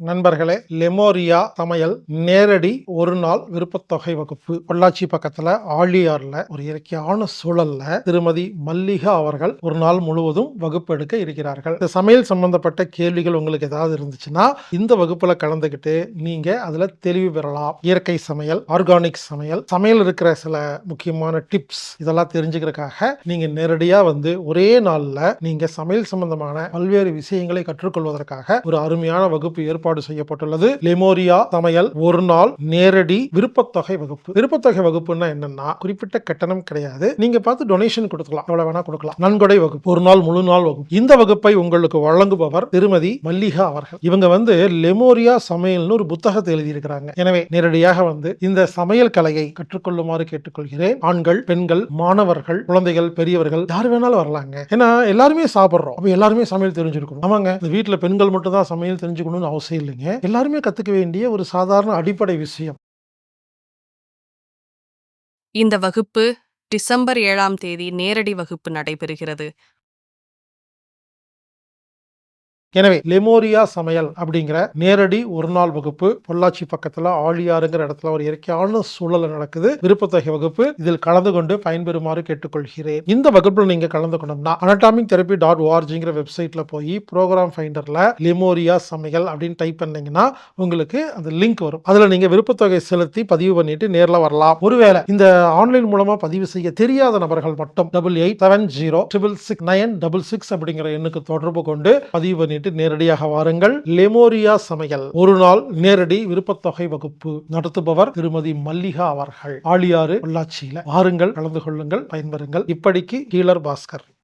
நண்பர்களே லெமோரியா சமையல் நேரடி ஒரு நாள் விருப்பத்தொகை வகுப்பு. பொள்ளாச்சி பக்கத்துல ஆழியார்ல ஒரு இயற்கையான சூழல்ல திருமதி மல்லிகா அவர்கள் ஒரு நாள் முழுவதும் வகுப்பு எடுக்க இருக்கிறார்கள். இந்த சமையல் சம்பந்தப்பட்ட கேள்விகள் உங்களுக்கு ஏதாவது இருந்துச்சுன்னா இந்த வகுப்புல கலந்துக்கிட்டு நீங்க அதுல தெளிவு பெறலாம். இயற்கை சமையல் ஆர்கானிக் சமையல் சமையல் இருக்கிற சில முக்கியமான டிப்ஸ் இதெல்லாம் தெரிஞ்சுக்கிறதுக்காக நீங்க நேரடியா வந்து ஒரே நாள்ல நீங்க சமையல் சம்பந்தமான பல்வேறு விஷயங்களை கற்றுக்கொள்வதற்காக ஒரு அருமையான வகுப்பு ஏற்பாடு செய்யப்பட்டுள்ளது. லெமோரியா சமையல் ஒரு நாள் நேரடி விருப்பத்தொகை வகுப்பு. விருப்பத்தொகை வகுப்புன்னா என்னன்னா குறிப்பிட்ட கட்டணம் கிடையாது. நீங்க பார்த்து டொனேஷன் கொடுக்கலாம் எவ்வளவு வேணா கொடுக்கலாம். நன்கொடை வகுப்பு. ஒரு நாள் முழு நாள் வகுப்பு. இந்த வகுப்பை உங்களுக்கு வழங்குபவர் திருமதி மல்லிகா அவர்கள். இவங்க வந்து லெமோரியா சமையல்னு ஒரு புத்தகத்தை எழுதியிருக்கிறாங்க. எனவே நேரடியாக வந்து இந்த சமையல் கலையை கற்றுக்கொள்ளுமாறு கேட்டுக்கொள்கிறேன். ஆண்கள் பெண்கள் மாணவர்கள் குழந்தைகள் பெரியவர்கள் யார் வேணாலும் வரலாங்க. ஏன்னா எல்லாருமே சாப்பிட்றோம். அப்ப எல்லாருமே சமையல் தெரிஞ்சிருக்கணும். ஆமாங்க. இந்த வீட்டில் பெண்கள் மட்டும் தான் சமையல் தெரிஞ்சுக்கணும்னு அவசியம் இல்லைங்க. எல்லாருமே கத்துக்க வேண்டிய ஒரு சாதாரண அடிப்படை விஷயம். இந்த வகுப்பு டிசம்பர் ஏழாம் தேதி நேரடி வகுப்பு நடைபெறுகிறது. எனவே லெமோரியா சமையல் அப்படிங்கிற நேரடி ஒரு நாள் வகுப்பு பொள்ளாச்சி பக்கத்துல ஆழியாருங்கிற இடத்துல ஒரு இயற்கையான சூழல் நடக்குது. விருப்பத்தொகை வகுப்பு இதில் கலந்து கொண்டு பயன்பெறுமாறு கேட்டுக்கொள்கிறேன். இந்த வகுப்பில் நீங்க கலந்து கொண்டோம்னா அனட்டாமிக் தெரப்பி டாட் ஓஆர்ஜிங்கிற வெப்சைட்ல போய் ப்ரோக்ராம் ஃபைண்டர்ல லெமோரியா சமையல் அப்படின்னு டைப் பண்ணீங்கன்னா உங்களுக்கு அந்த லிங்க் வரும். அதுல நீங்க விருப்பத்தொகை செலுத்தி பதிவு பண்ணிட்டு நேரில் வரலாம். ஒருவேளை இந்த ஆன்லைன் மூலமா பதிவு செய்ய தெரியாத நபர்கள் மட்டும் double eight seven zero triple six nine double six அப்படிங்கிற எண்ணுக்கு தொடர்பு கொண்டு பதிவு பண்ணி பண்ணிட்டு நேரடியாக வாருங்கள். லெமோரியா சமையல். ஒரு நாள் நேரடி விருப்பத்தொகை வகுப்பு நடத்துபவர் திருமதி மல்லிகா அவர்கள். ஆழியாறு பொள்ளாச்சியில. வாருங்கள் கலந்து கொள்ளுங்கள் பயன்பெறுங்கள். இப்படிக்கு கீழர் பாஸ்கர்.